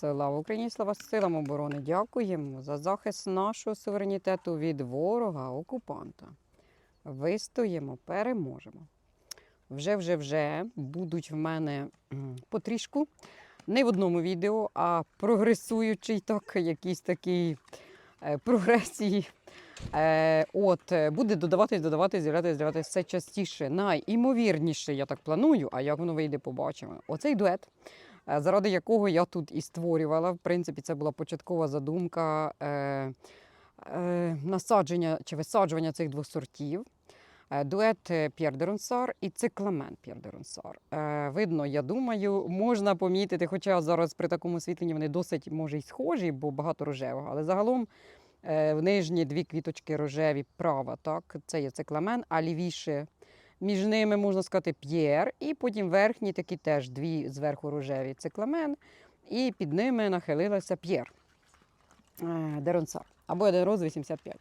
Слава Україні, слава силам оборони! Дякуємо за захист нашого суверенітету від ворога, окупанта. Вистоїмо, переможемо. Вже, вже, вже будуть в мене потрішку. Не в одному відео, а прогресуючий так, якийсь такий е, прогресії. Е, от, е, буде додаватись, додаватись, з'являтися, з'являтися все частіше. Найімовірніше, я так планую, а як воно вийде, побачимо. Оцей дует, заради якого я тут і створювала. В принципі, це була початкова задумка е, е, насадження чи висаджування цих двох сортів. Е, Дует е, П'єр де Ронсар і цикламен П'єр де Ронсар. Е, Видно, я думаю, можна помітити, хоча зараз при такому освітленні вони досить може й схожі, бо багато рожевого, але загалом е, в нижні дві квіточки рожеві права, так, це є цикламен, а лівіше між ними можна сказати п'єр, і потім верхні такі теж дві зверху рожеві цикламен, і під ними нахилилася п'єр. Е, Деронсар або Дероз 85.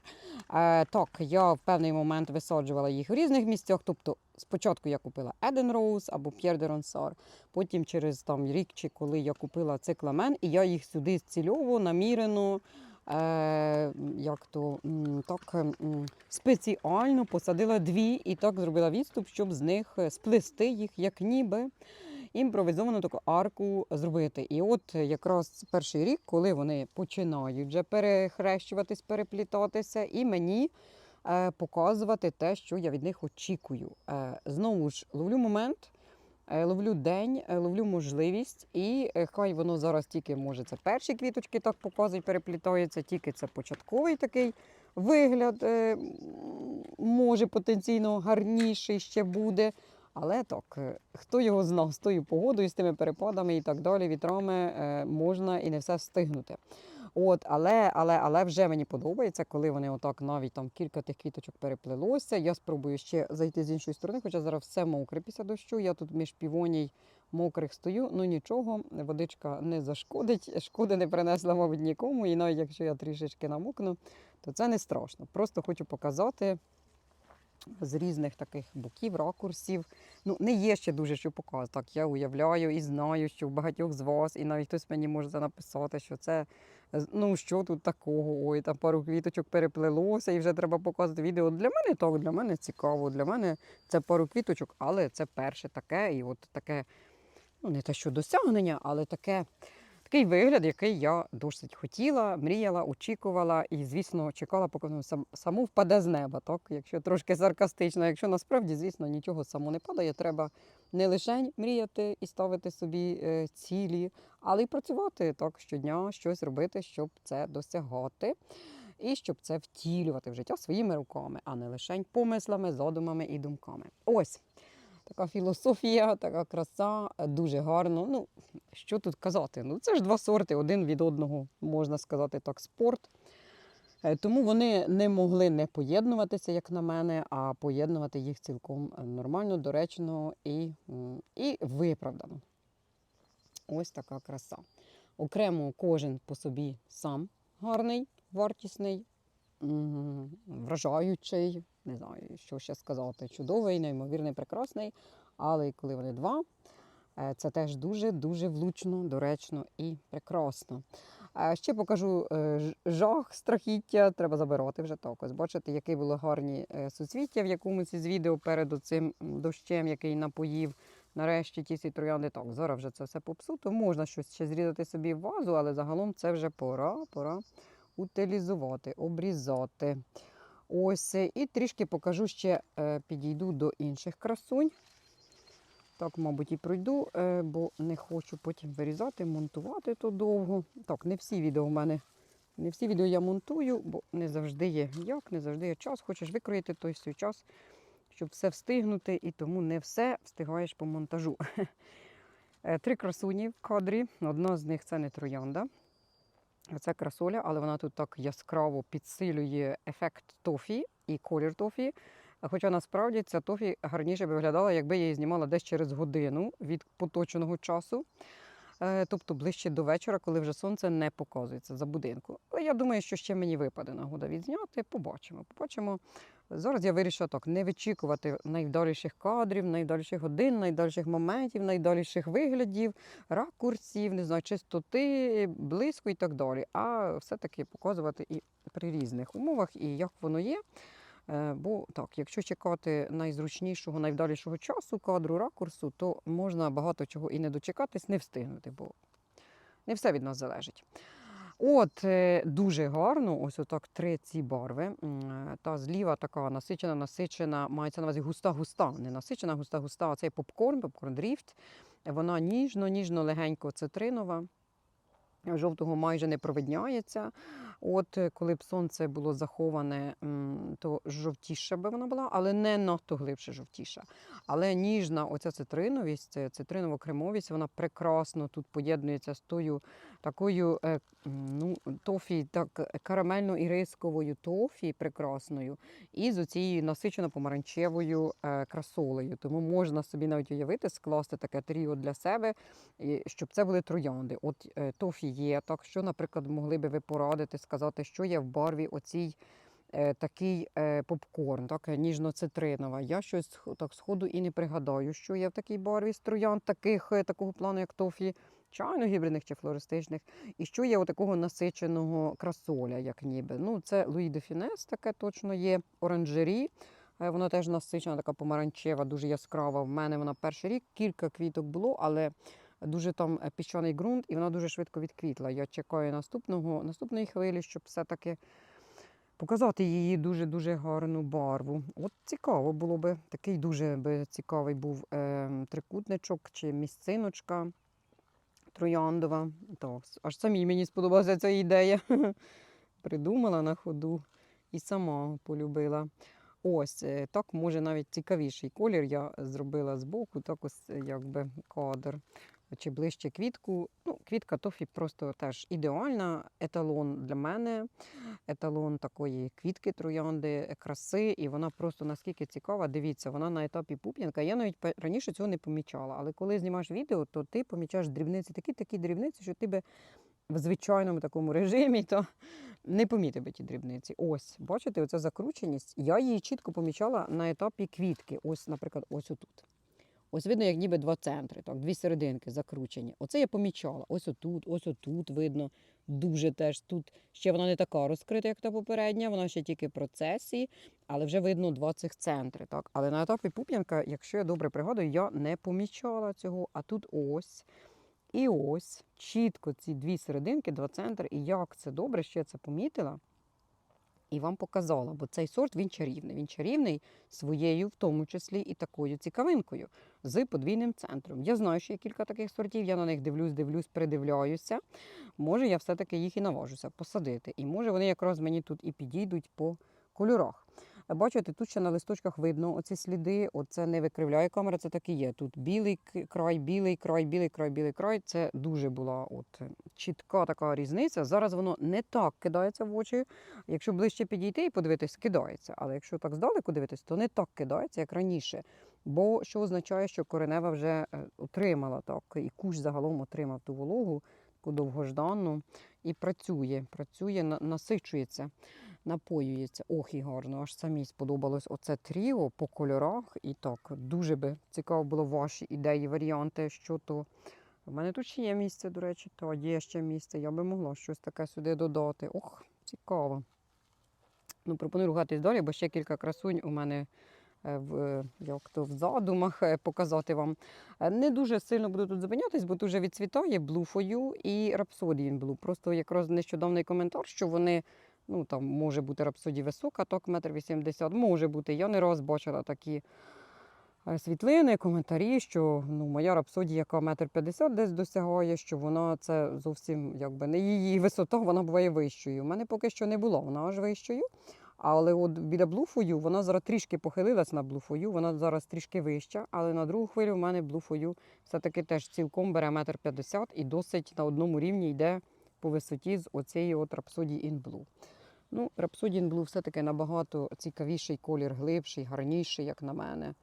Е, так, я в певний момент висаджувала їх в різних місцях. Тобто, спочатку я купила Еден Роуз або П'єр де Ронсар, потім через там рік чи коли я купила цикламен, і я їх сюди цільово, намірено. Е, як то так спеціально посадила дві і так зробила відступ, щоб з них е, сплести їх, як ніби імпровізовану таку арку зробити. І от якраз перший рік, коли вони починають вже перехрещуватись, переплітатися, і мені е, показувати те, що я від них очікую. Знову ж ловлю момент. Е, Ловлю день, е, ловлю можливість, і е, хай воно зараз тільки може це перші квіточки так показують, переплітаються, тільки це початковий такий вигляд, може потенційно гарніший ще буде. Але так, хто його знав з тою погодою, з тими перепадами і так далі, вітрами можна і не все встигнути. От, але, але, але вже мені подобається, коли вони отак навіть там кілька тих квіточок переплелося. Я спробую ще зайти з іншої сторони, хоча зараз все мокре після дощу. Я тут між півоній мокрих стою. Ну нічого, водичка не зашкодить, шкоди не принесла, мабуть, нікому. І навіть якщо я трішечки намокну, то це не страшно. Просто хочу показати з різних таких боків, ракурсів. Ну, не є ще дуже що показувати. Так, я уявляю і знаю, що в багатьох з вас, і навіть хтось мені може написати, що це ну що тут такого? Ой, там пару квіточок переплелося, і вже треба показувати відео. Для мене так, для мене цікаво. Для мене це пару квіточок, але це перше таке, і от таке, ну не те, що досягнення, але таке. Такий вигляд, який я досить хотіла, мріяла, очікувала і, звісно, чекала, поки воно сам, само впаде з неба. Так? Якщо трошки саркастично, якщо насправді, звісно, нічого само не падає, треба не лише мріяти і ставити собі е, цілі, але й працювати так щодня, щось робити, щоб це досягати. І щоб це втілювати в життя своїми руками, а не лише помислами, задумами і думками. Ось така філософія, така краса, е, дуже гарно. Ну, що тут казати? Ну, це ж два сорти, один від одного, можна сказати так, спорт. Е, Тому вони не могли не поєднуватися, як на мене, а поєднувати їх цілком е, нормально, доречно і, і виправдано. Ось така краса. Окремо кожен по собі сам гарний, вартісний, вражаючий, не знаю, що ще сказати, чудовий, неймовірний, прекрасний. Але коли вони два, е, це теж дуже-дуже влучно, доречно і прекрасно. Ще покажу е, жах, страхіття. Треба забирати вже так. Ось бачите, які були гарні е, суцвіття в якомусь із відео перед цим дощем, який напоїв. Нарешті ті всі троянди так. Зараз вже це все попсуто. Можна щось ще зрізати собі в вазу, але загалом це вже пора, пора утилізувати, обрізати. Ось і трішки покажу ще, е, підійду до інших красунь. Так, мабуть, і пройду, е, бо не хочу потім вирізати, монтувати то довго. Так, не всі відео в мене, не всі відео я монтую, бо не завжди є як, не завжди є час. Хочеш викроїти той свій час, щоб все встигнути, і тому не все встигаєш по монтажу. Е, Три красуні в кадрі. Одна з них це не троянда. Це красоля, але вона тут так яскраво підсилює ефект тофі і колір тофі. Хоча насправді ця тофі гарніше б виглядала, якби я її знімала десь через годину від поточеного часу. Е, тобто ближче до вечора, коли вже сонце не показується за будинку. Але я думаю, що ще мені випаде нагода відзняти. Побачимо. Побачимо. Зараз я вирішила так не вичікувати найвдаліших кадрів, найдальших годин, найдальших моментів, найдальших виглядів, ракурсів, не знаю, чистоти, близько і так далі. А все-таки показувати і при різних умовах, і як воно є. Е, Бо так, якщо чекати найзручнішого, найвдалішого часу, кадру, ракурсу, то можна багато чого і не дочекатись, не встигнути, бо не все від нас залежить. От е, дуже гарно, ось отак три ці барви. Е, Та зліва така насичена, насичена, мається на увазі густа, густа, не насичена, густа, густа. А цей попкорн, попкорн дріфт. Вона ніжно, ніжно, легенько цитринова. Жовтого майже не провидняється. От е, коли б сонце було заховане, то жовтіша би вона була, але не надто глибше жовтіша. Але ніжна оця цитриновість, е, цитриново-кремовість, вона прекрасно тут поєднується з тою такою е, ну, тофі, так карамельно-ірисковою тофі прекрасною, і з оцією насичено-помаранчевою е, красолею. Тому можна собі навіть уявити, скласти таке тріо для себе, щоб це були троянди. От тофі є, так що, наприклад, могли би ви порадити, сказати, що є в барві оцій. е, Такий е, попкорн, так е, ніжно-цитринова. Я щось так сходу і не пригадаю, що є в такій барві з троянд, таких е, такого плану, як тофі, чайно гібридних чи флористичних. І що є такого насиченого красоля, як ніби. Ну, це Луї де Фінес, таке точно є. Оранжері. Е, Вона теж насичена, така помаранчева, дуже яскрава. В мене вона перший рік, кілька квіток було, але дуже там е, піщаний ґрунт, і вона дуже швидко відквітла. Я чекаю наступного, наступної хвилі, щоб все-таки показати її дуже-дуже гарну барву. От цікаво було би. Такий дуже би цікавий був е, трикутничок чи місциночка трояндова. Так, аж самій мені сподобалася ця ідея. Придумала на ходу і сама полюбила. Ось е, так, може навіть цікавіший колір я зробила збоку, так ось е, якби кадр. Чи ближче квітку. Ну, квітка тофі просто теж ідеальна. Еталон для мене, еталон такої квітки троянди, е, краси, і вона просто наскільки цікава. Дивіться, вона на етапі пуп'янка. Я навіть раніше цього не помічала. Але коли знімаєш відео, то ти помічаєш дрібниці, такі такі дрібниці, що ти би в звичайному такому режимі, то не помітив би ті дрібниці. Ось, бачите, оця закрученість. Я її чітко помічала на етапі квітки. Ось, наприклад, ось отут. Ось видно, як ніби два центри, так, дві серединки закручені. Оце я помічала. Ось отут, ось отут видно. Дуже теж тут ще вона не така розкрита, як та попередня, вона ще тільки в процесі, але вже видно два цих центри. Так. Але на етапі пуп'янка, якщо я добре пригадую, я не помічала цього. А тут ось. І ось чітко ці дві серединки, два центри. І як це добре, що я це помітила і вам показала, бо цей сорт він чарівний. Він чарівний своєю, в тому числі, і такою цікавинкою з подвійним центром. Я знаю, що є кілька таких сортів, я на них дивлюсь, дивлюсь, придивляюся. Може, я все-таки їх і наважуся посадити. І може вони якраз мені тут і підійдуть по кольорах. Бачите, тут ще на листочках видно оці сліди. Оце не викривляє камера, це так і є. Тут білий край, білий край, білий край, білий край. Це дуже була от чітка така різниця. Зараз воно не так кидається в очі. Якщо ближче підійти і подивитись, кидається. Але якщо так здалеку дивитись, то не так кидається, як раніше. Бо що означає, що коренева вже е, отримала так, і кущ загалом отримав ту вологу, таку довгожданну, і працює, працює, насичується, напоюється. Ох, і гарно, аж самій сподобалось оце тріо по кольорах. І так, дуже би цікаво було ваші ідеї, варіанти, що то. У мене тут ще є місце, до речі, то є ще місце. Я би могла щось таке сюди додати. Ох, цікаво. Ну, пропоную рухатись далі, бо ще кілька красунь у мене е, в, е, як то, в задумах е, показати вам. Не дуже сильно буду тут зупинятись, бо тут вже відцвітає блуфою і рапсодієн блу. Просто якраз нещодавний коментар, що вони. Ну, там може бути рапсодія висока, так, метр вісімдесят, може бути. Я не раз бачила такі е, світлини, коментарі, що ну, моя рапсодія, яка метр п'ятдесят десь досягає, що вона це зовсім якби не її висота, вона буває вищою. У мене поки що не було, вона аж вищою. Але от біля блуфою вона зараз трішки похилилась на блуфою, вона зараз трішки вища, але на другу хвилю в мене блуфою все-таки теж цілком бере метр п'ятдесят і досить на одному рівні йде по висоті з оцієї от in Blue. Ну, in Blue все-таки набагато цікавіший колір, глибший, гарніший, як на мене.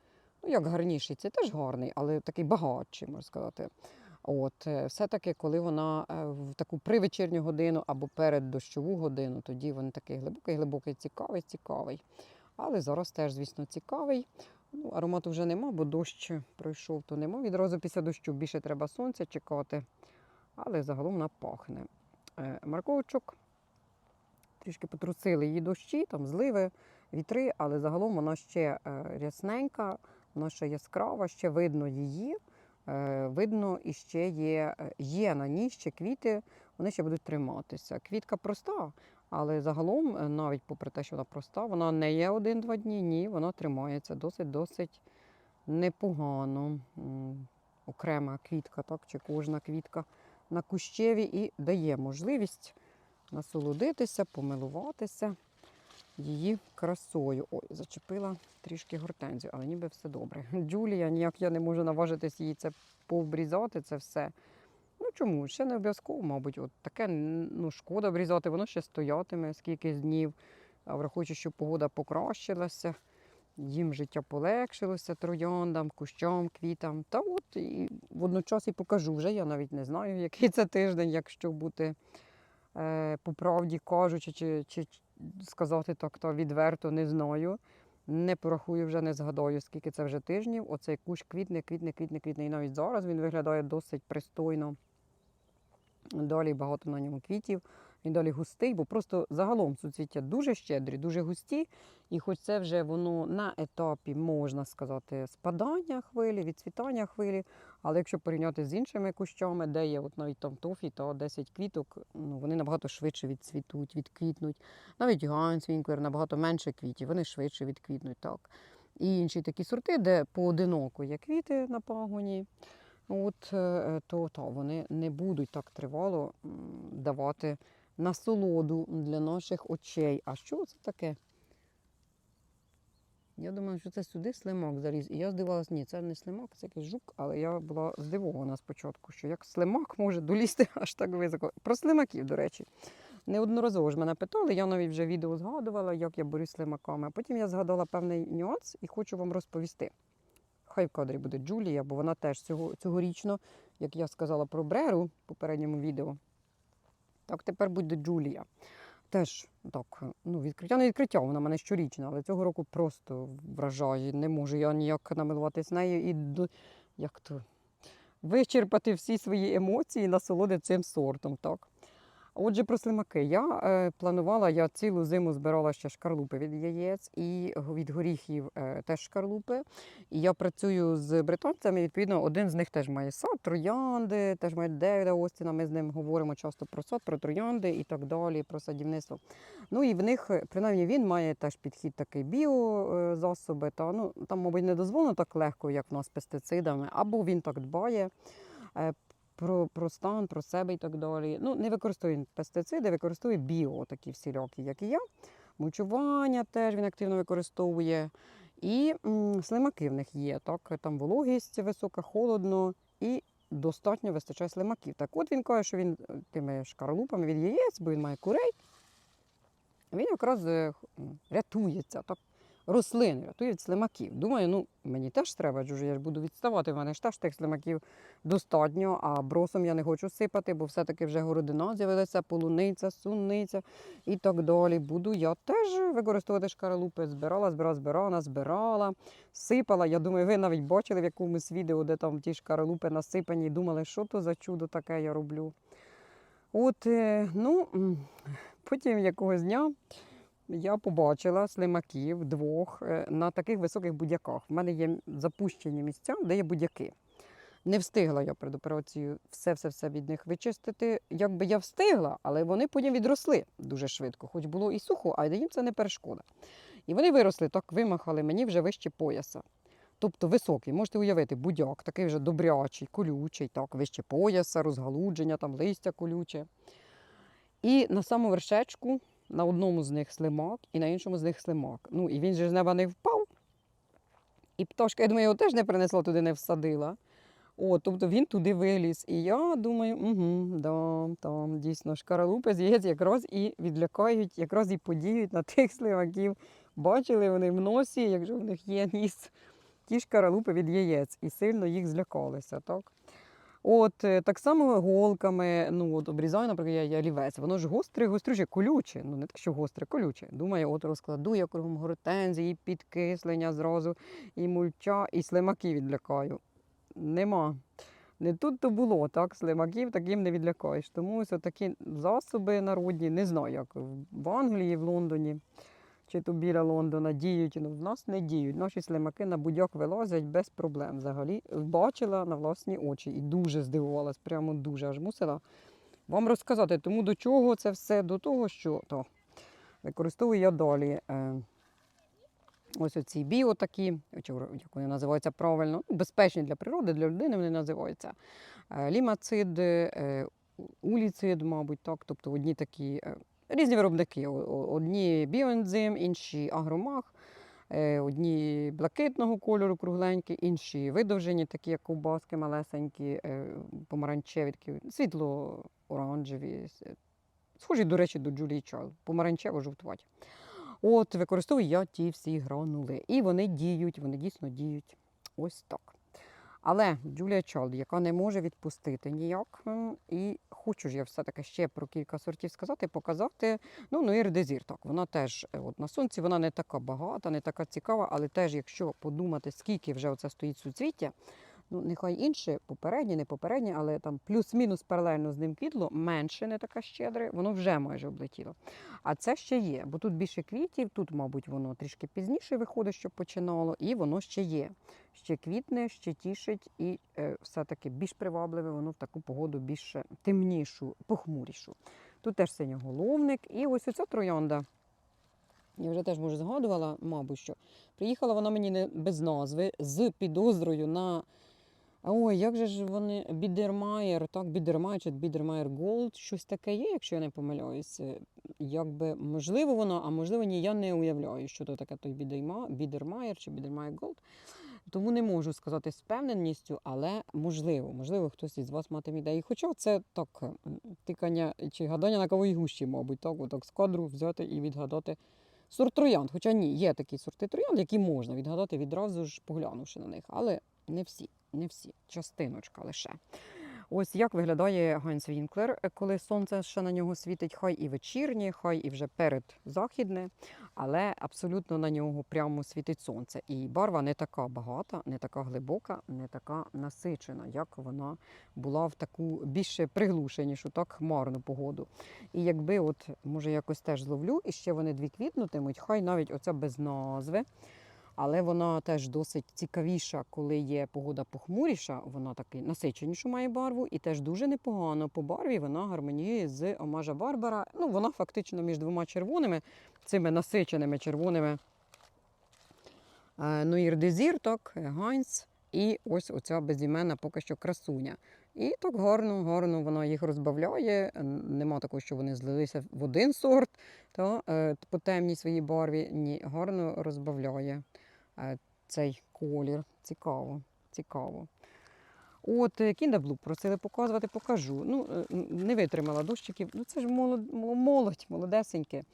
Ну, як гарніший, це теж гарний, але такий багатший, можна сказати. От, е, все-таки, коли вона е, в таку привечірню годину або перед дощову годину, тоді він такий глибокий, глибокий, цікавий, цікавий. Але зараз теж, звісно, цікавий. Ну, аромату вже нема, бо дощ пройшов, то нема. Відразу після дощу більше треба сонця чекати. Але загалом вона пахне. Е, Марковичок трішки потрусили її дощі, там зливи, вітри, але загалом вона ще е, рясненька, вона ще яскрава, ще видно її. Е, Видно, і ще є, е, є на ній ще квіти, вони ще будуть триматися. Квітка проста, але загалом, навіть попри те, що вона проста, вона не є один-два дні, ні, вона тримається досить-досить непогано. Окрема квітка, так, чи кожна квітка на кущеві і дає можливість насолодитися, помилуватися її красою. Ой, зачепила трішки гортензію, але ніби все добре. Джулія, ніяк я не можу наважитись її це пообрізати, це все. Ну чому? Ще не обов'язково, мабуть, от таке ну, шкода обрізати, воно ще стоятиме скільки днів. А враховуючи, що погода покращилася, їм життя полегшилося трояндам, кущам, квітам. Та от і водночас і покажу вже. Я навіть не знаю, який це тиждень, якщо бути по правді кажучи, чи, чи сказати так то відверто, не знаю. Не порахую вже, не згадаю, скільки це вже тижнів. Оцей кущ квітне, квітне, квітне, квітне. І навіть зараз він виглядає досить пристойно. Далі багато на ньому квітів. Він далі густий, бо просто загалом суцвіття дуже щедрі, дуже густі. І хоч це вже воно на етапі, можна сказати, спадання хвилі, відцвітання хвилі. Але якщо порівняти з іншими кущами, де є от навіть там тофі, то 10 квіток, ну, вони набагато швидше відцвітуть, відквітнуть. Навіть Гансвінклер набагато менше квітів, вони швидше відквітнуть. так. І інші такі сорти, де поодиноко є квіти на пагоні, от, е, то, то вони не будуть так тривало давати насолоду для наших очей. А що це таке? Я думаю, що це сюди слимак заліз. І я здивувалася, ні, це не слимак, це якийсь жук, але я була здивована спочатку, що як слимак може долізти аж так високо. Про слимаків, до речі. Неодноразово ж мене питали, я навіть вже відео згадувала, як я борюсь з слимаками. Потім я згадала певний нюанс і хочу вам розповісти. Хай в кадрі буде Джулія, бо вона теж цього, цьогорічно, як я сказала про Бреру в попередньому відео, так тепер буде Джулія. Теж так, ну, відкриття не відкриття, вона мене щорічна, але цього року просто вражає. Не можу я ніяк намилуватися нею і як то, вичерпати всі свої емоції, насолоди цим сортом. Так. Отже, про слимаки. Я е, планувала, я цілу зиму збирала ще шкарлупи від яєць і від горіхів е, теж шкарлупи. І я працюю з британцями. Відповідно, один з них теж має сад, троянди, теж має Девіда Остіна. Ми з ним говоримо часто про сад, про троянди і так далі, про садівництво. Ну і в них, е, принаймні, він має теж підхід такий біозасоби. Та ну там, мабуть, не дозволено так легко, як в нас пестицидами, або він так дбає. Про, про стан, про себе і так далі. Ну, не використовує пестициди, використовує біо такі всілякі, як і я. Мульчування теж він активно використовує. І м, слимаки в них є. Так, там вологість висока, холодно і достатньо вистачає слимаків. Так от він каже, що він е, тими шкарлупами від яєць, бо він має курей, він якраз е, рятується. Так, рослини рятує від слимаків. Думаю, ну мені теж треба, я ж буду відставати. В мене ж теж тих слимаків достатньо, а бросом я не хочу сипати, бо все-таки вже городина з'явилася, полуниця, суниця і так далі. Буду я теж використовувати шкаралупи. Збирала, збирала, збирала, назбирала, сипала. Я думаю, ви навіть бачили в якомусь відео, де там ті шкаралупи насипані, і думали, що то за чудо таке я роблю. От, е, ну, потім якогось дня я побачила слимаків двох е, на таких високих будяках. В мене є запущені місця, де є будяки. Не встигла я перед операцією все-все-все від них вичистити. Якби я встигла, але вони потім відросли дуже швидко, хоч було і сухо, а їм це не перешкода. І вони виросли, так вимахали мені вже вище пояса. Тобто високий, можете уявити, будяк, такий вже добрячий, колючий, так, вище пояса, розгалудження, там листя колюче. І на самому вершечку на одному з них слимак і на іншому з них слимак. Ну і він же з неба не впав. І пташка, я думаю, його теж не принесла туди, не всадила. О, тобто він туди виліз. І я думаю, угу, да, там дійсно шкаралупи з яєць якраз і відлякають, якраз і подіють на тих слимаків. Бачили вони в носі, якщо в них є ніс, ті шкаралупи від яєць, і сильно їх злякалися. так? От е, так само голками, ну от обрізаю, наприклад, я ялівець, воно ж гостре, гострюче, колюче. Ну не так, що гостре, колюче. Думаю, от розкладу я кругом гортензії, підкислення зразу, і мульча, і слимаків відлякаю. Нема. Не тут то було, так, слимаків таким не відлякаєш. Тому ось такі засоби народні, не знаю, як в Англії, в Лондоні, чи то біля Лондона діють. Ну, в нас не діють. Наші слимаки на будьок вилазять без проблем взагалі. Бачила на власні очі і дуже здивувалась, прямо дуже аж мусила вам розказати. Тому до чого це все? До того, що то використовую я далі. Е, Ось оці біо такі, як вони називаються правильно, ну, безпечні для природи, для людини вони називаються. Е, Лімацид, е, уліцид, мабуть, так. Тобто одні такі е, різні виробники. Одні біоензим, інші агромах, е, одні блакитного кольору, кругленькі, інші видовжені, такі як ковбаски малесенькі, е, помаранчеві, такі світло-оранжеві. Схожі, до речі, до Джулії Чайл, помаранчево-жовтуваті. От використовую я ті всі гранули. І вони діють, вони дійсно діють ось так. Але Джулія Чолд, яка не може відпустити ніяк, і хочу ж я все-таки ще про кілька сортів сказати, показати. Ну, ну і редезір, так, вона теж е, от на сонці вона не така багата, не така цікава, але теж, якщо подумати, скільки вже оце стоїть суцвіття, ну нехай інше, попереднє, не попереднє, але там плюс-мінус паралельно з ним квітло, менше не така щедре, воно вже майже облетіло. А це ще є, бо тут більше квітів, тут, мабуть, воно трішки пізніше виходить, що починало, і воно ще є. Ще квітне, ще тішить, і е, все-таки більш привабливе, воно в таку погоду більш темнішу, похмурішу. Тут теж синьоголовник, і ось оця троянда. Я вже теж може згадувала, мабуть, що приїхала вона мені не без назви з підозрою на. Ой, як же ж вони Бідермаєр, так, Бідермаєр чи Бідермаєр Голд, щось таке є, якщо я не помиляюсь. Е, Якби можливо воно, а можливо ні, я не уявляю, що то таке той Бідерма- Бідермаєр чи Бідермаєр Голд. Тому не можу сказати з впевненістю, але можливо, можливо, хтось із вас матиме ідеї. Хоча це так тикання чи гадання на кавої гущі, мабуть, так, отак з кадру взяти і відгадати сорт троянд. Хоча ні, є такі сорти троянд, які можна відгадати відразу ж поглянувши на них, але не всі, не всі, частиночка лише. Ось як виглядає Гайнс Вінклер, е, коли сонце ще на нього світить, хай і вечірнє, хай і вже передзахідне, але абсолютно на нього прямо світить сонце. І барва не така багата, не така глибока, не така насичена, як вона була в таку більше приглушенішу, так хмарну погоду. І якби, от може, якось теж зловлю, і ще вони дві квітнутимуть, хай навіть оця без назви. Але вона теж досить цікавіша, коли є погода похмуріша, вона таки насиченішу має барву, і теж дуже непогано по барві вона гармоніює з Омажа Барбара. Ну, вона фактично між двома червоними, цими насиченими червоними. Е, Ну, Ірдезір, так, Гайнс, і ось оця безіменна поки що красуня. І так гарно, гарно вона їх розбавляє. Нема такого, що вони злилися в один сорт та, е, по темній своїй барві. Ні, гарно розбавляє цей колір. Цікаво, цікаво. От кіндаблук просили показувати, покажу. Ну, е, не витримала дощиків. Ну це ж молодь, молодь молодесеньке.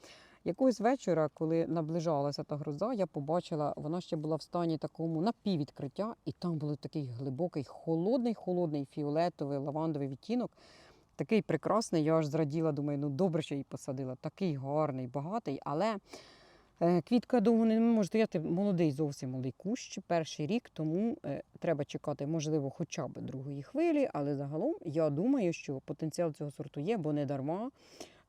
Якогось вечора, коли наближалася та гроза, я побачила, вона ще була в стані такому напіввідкриття, і там був такий глибокий, холодний, холодний фіолетовий лавандовий відтінок. Такий прекрасний, я аж зраділа, думаю, ну добре, що її посадила. Такий гарний, багатий, але е, квітка довго не може стояти. Молодий, зовсім молодий кущ, перший рік, тому е, треба чекати, можливо, хоча б другої хвилі. Але загалом я думаю, що потенціал цього сорту є, бо не дарма.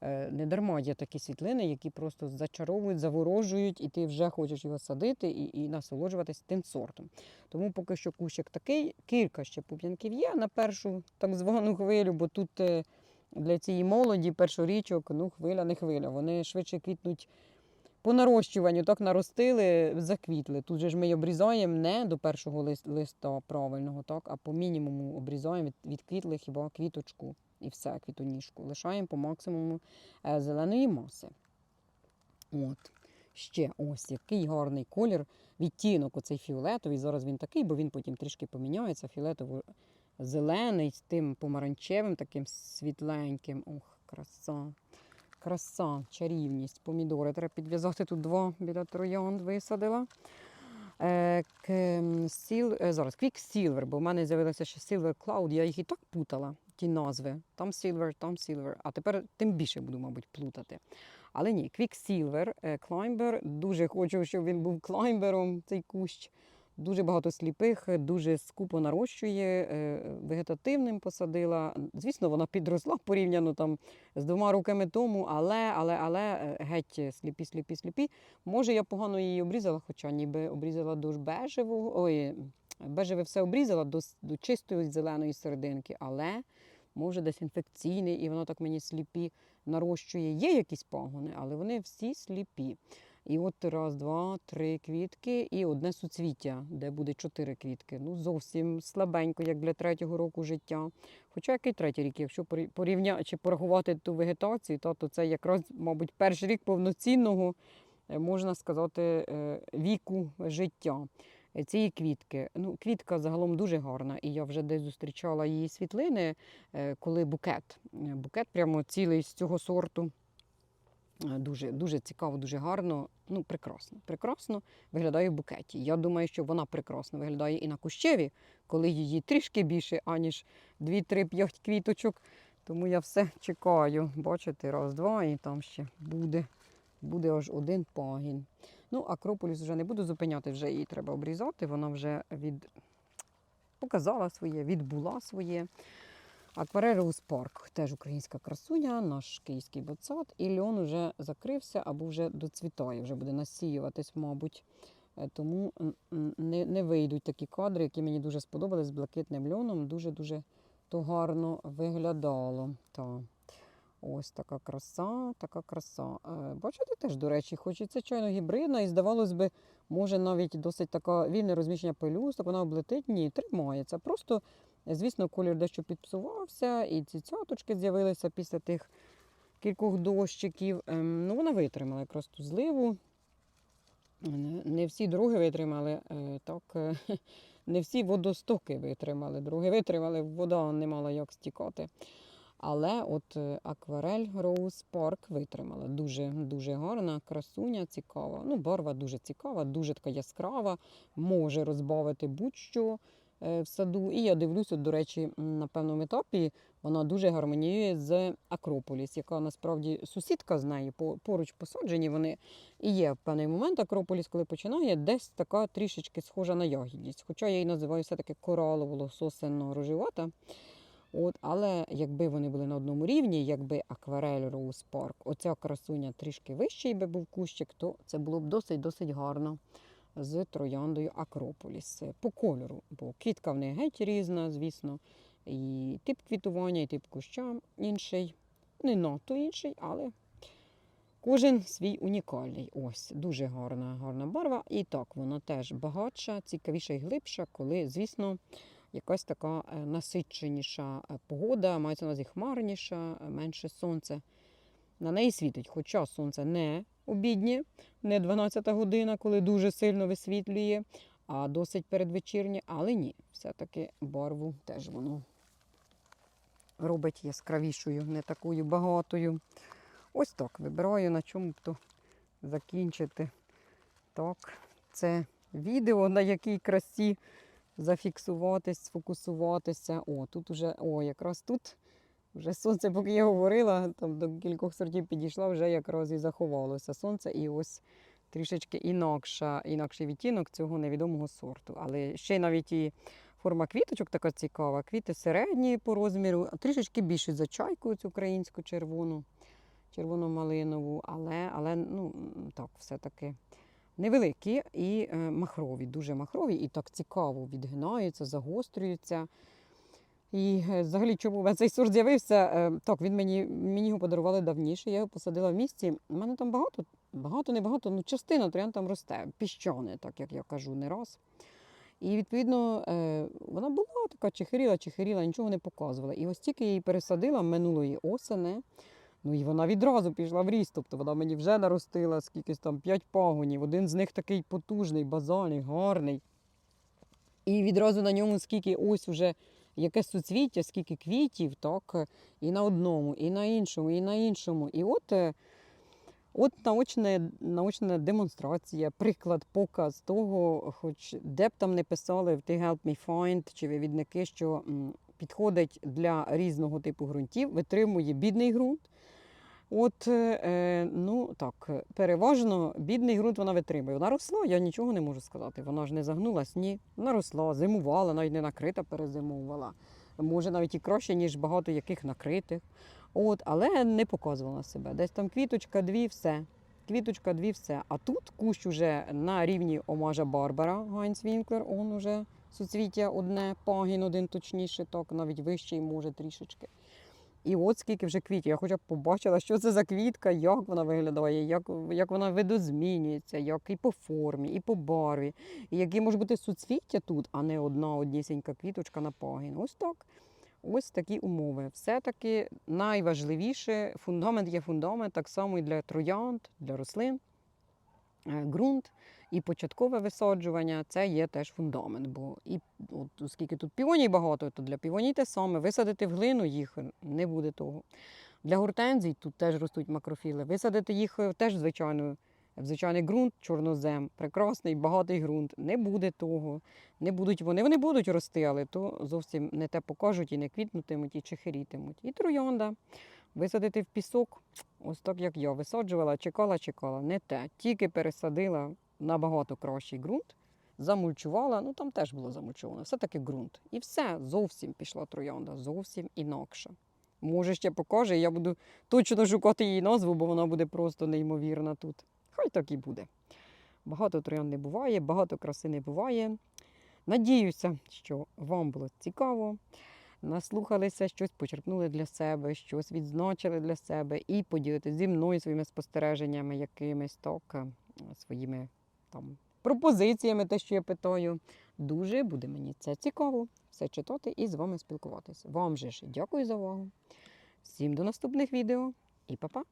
е, Не дарма є такі світлини, які просто зачаровують, заворожують, і ти вже хочеш його садити і, і насолоджуватись тим сортом. Тому поки що кущик такий, кілька ще пуп'янків є на першу так звану хвилю, бо тут для цієї молоді першорічок, ну хвиля, не хвиля. Вони швидше квітнуть по нарощуванню, так наростили, заквітли. Тут же ж ми обрізаємо не до першого лис- листа правильного, так, а по мінімуму обрізаємо від, відквітли хіба квіточку і все, квітоніжку. Лишаємо по максимуму е, зеленої маси. От. Ще ось який гарний колір, відтінок оцей фіолетовий. Зараз він такий, бо він потім трішки поміняється. Фіолетово-зелений з тим помаранчевим, таким світленьким. Ох, краса. Краса, чарівність, помідори. Треба підв'язати тут два біля троянд висадила. Е, к, сіл, е, зараз Quicksilver, бо в мене з'явилося ще Silver Cloud, я їх і так путала, ті назви. Там Silver, там Silver, а тепер тим більше буду, мабуть, плутати. Але ні, Quicksilver, е, Climber, дуже хочу, щоб він був клаймбером, цей кущ. Дуже багато сліпих, е, дуже скупо нарощує, е, вегетативним посадила. Звісно, вона підросла порівняно там з двома роками тому, але, але, але е, геть сліпі, сліпі, сліпі. Може, я погано її обрізала, хоча ніби обрізала до ж бежевого. Ой, бежеве все обрізала до, до чистої зеленої серединки, але може десь інфекційний, і воно так мені сліпі нарощує. Є якісь пагони, але вони всі сліпі. І от раз, два, три квітки і одне суцвіття, де буде чотири квітки. Ну, зовсім слабенько, як для третього року життя. Хоча який третій рік, якщо порі- порівняти чи порахувати ту вегетацію, то, то це якраз, мабуть, перший рік повноцінного, е, можна сказати, е, віку життя. е, Цієї квітки. Ну, квітка загалом дуже гарна, і я вже десь зустрічала її світлини, коли букет. Букет прямо цілий з цього сорту. Е, Дуже, дуже цікаво, дуже гарно. Ну, прекрасно. Прекрасно виглядає в букеті. Я думаю, що вона прекрасно виглядає і на кущеві, коли її трішки більше, аніж 2-3-5 квіточок. Тому я все чекаю. Бачите, раз, два, і там ще буде, буде аж один пагін. Ну, акрополіс вже не буду зупиняти, вже її треба обрізати. Вона вже від... показала своє, відбула своє. Акварель Парк, теж українська красуня, наш київський ботсад. І льон вже закрився або вже доцвітає, вже буде насіюватись, мабуть. Е, Тому не, не вийдуть такі кадри, які мені дуже сподобались з блакитним льоном. Дуже-дуже то гарно виглядало. Та. Ось така краса, така краса. Е, Бачите, теж, до речі, хоч і це чайно гібридна, і здавалось би, може навіть досить така вільне розміщення пелюсток, вона облетить. Ні, тримається. Просто Звісно, колір дещо підпсувався, і ці цяточки з'явилися після тих кількох дощиків. Ем, Ну, вона витримала якраз ту зливу. Не всі дороги витримали, е, так, е, не всі водостоки витримали. Дороги витримали, вода не мала як стікати. Але от е, акварель Rose Park витримала. Дуже дуже гарна, красуня, цікава. Ну, барва дуже цікава, дуже така яскрава, може розбавити будь-що в саду. І я дивлюся, до речі, на певному етапі вона дуже гармоніює з Акрополіс, яка насправді сусідка з нею, поруч посаджені вони. І є в певний момент Акрополіс, коли починає, десь така трішечки схожа на ягідність. Хоча я її називаю все-таки коралово лососено рожевата. От, але якби вони були на одному рівні, якби акварель Роуз Парк, оця красуня трішки вищий би був кущик, то це було б досить-досить гарно з трояндою Акрополіс. По кольору, бо квітка в неї геть різна, звісно. І тип квітування, і тип куща інший. Не надто інший, але кожен свій унікальний. Ось, дуже гарна, гарна барва. І так, вона теж багатша, цікавіша і глибша, коли, звісно, якась така е, насиченіша е, погода, мається на увазі хмарніша, е, менше сонце. На неї світить, хоча сонце не обіднє, не 12 година, коли дуже сильно висвітлює, а досить передвечірнє, але ні, все-таки барву теж воно робить яскравішою, не такою багатою. Ось так вибираю, на чому б то закінчити. Так, це відео, на якій красі зафіксуватись, сфокусуватися. О, тут уже, о, якраз тут вже сонце, поки я говорила, там до кількох сортів підійшла, вже якраз і заховалося сонце. І ось трішечки інакша, інакший відтінок цього невідомого сорту. Але ще навіть і форма квіточок така цікава. Квіти середні по розміру, трішечки більші за чайку, цю українську червону, червоно-малинову, але, але ну, так, все-таки невеликі і е, махрові, дуже махрові, і так цікаво відгинаються, загострюються. І е, взагалі, чому цей сорт з'явився? Е, Так, він мені, мені його подарували давніше, я його посадила в місті. У мене там багато, багато, небагато, ну частина троян там росте, піщане, так як я кажу, не раз. І відповідно е, вона була така чехиріла, чехиріла, нічого не показувала. І ось тільки її пересадила минулої осени. Ну і вона відразу пішла в ріст. Тобто вона мені вже наростила скількись там 5 пагонів. Один з них такий потужний, базальний, гарний. І відразу на ньому скільки ось уже яке суцвіття, скільки квітів, так, і на одному, і на іншому, і на іншому. І от е, От наочна, наочна демонстрація, приклад, показ того, хоч де б там не писали в «Ти Help Me Find чи вивідники, що підходить для різного типу ґрунтів, витримує бідний ґрунт. От, е, ну так, переважно бідний ґрунт вона витримує. Вона росла, я нічого не можу сказати. Вона ж не загнулась, ні. Вона росла, зимувала, навіть не накрита, перезимовувала. Може навіть і краще, ніж багато яких накритих. От, але не показувала себе. Десь там квіточка, дві, все. Квіточка, дві, все. А тут кущ уже на рівні омажа Барбара Гайнс Вінклер, он уже суцвіття одне, пагін один точніше, так, навіть вищий може трішечки. І от скільки вже квітів. Я хоча б побачила, що це за квітка, як вона виглядає, як, як вона видозмінюється, як і по формі, і по барві, і які може бути суцвіття тут, а не одна однісінька квіточка на пагін. Ось так. Ось такі умови. Все-таки найважливіше фундамент є фундамент, так само і для троянд, для рослин. Е, Ґрунт і початкове висаджування це є теж фундамент. Бо і от, оскільки тут півоній багато, то для півоній те саме. Висадити в глину їх не буде того. Для гортензій тут теж ростуть макрофіли. Висадити їх е, теж звичайно, звичайний ґрунт, чорнозем, прекрасний, багатий ґрунт. Не буде того. Не будуть вони. Вони будуть рости, але то зовсім не те покажуть і не квітнутимуть, і чехирітимуть. І троянда. Висадити в пісок, ось так як я висаджувала, чекала, чекала. Не те. Тільки пересадила набагато кращий ґрунт, замульчувала, ну там теж було замульчовано, все-таки ґрунт. І все, зовсім пішла троянда, зовсім інакша. Може, ще покаже, я буду точно шукати її назву, бо вона буде просто неймовірна тут. Хай так і буде. Багато троянд не буває, багато краси не буває. Надіюся, що вам було цікаво. Наслухалися, щось почерпнули для себе, щось відзначили для себе і поділитися зі мною своїми спостереженнями, якимись так, е, своїми там пропозиціями, те, що я питаю. Дуже буде мені це цікаво все читати і з вами спілкуватися. Вам же ж дякую за увагу. Всім до наступних відео і па-па!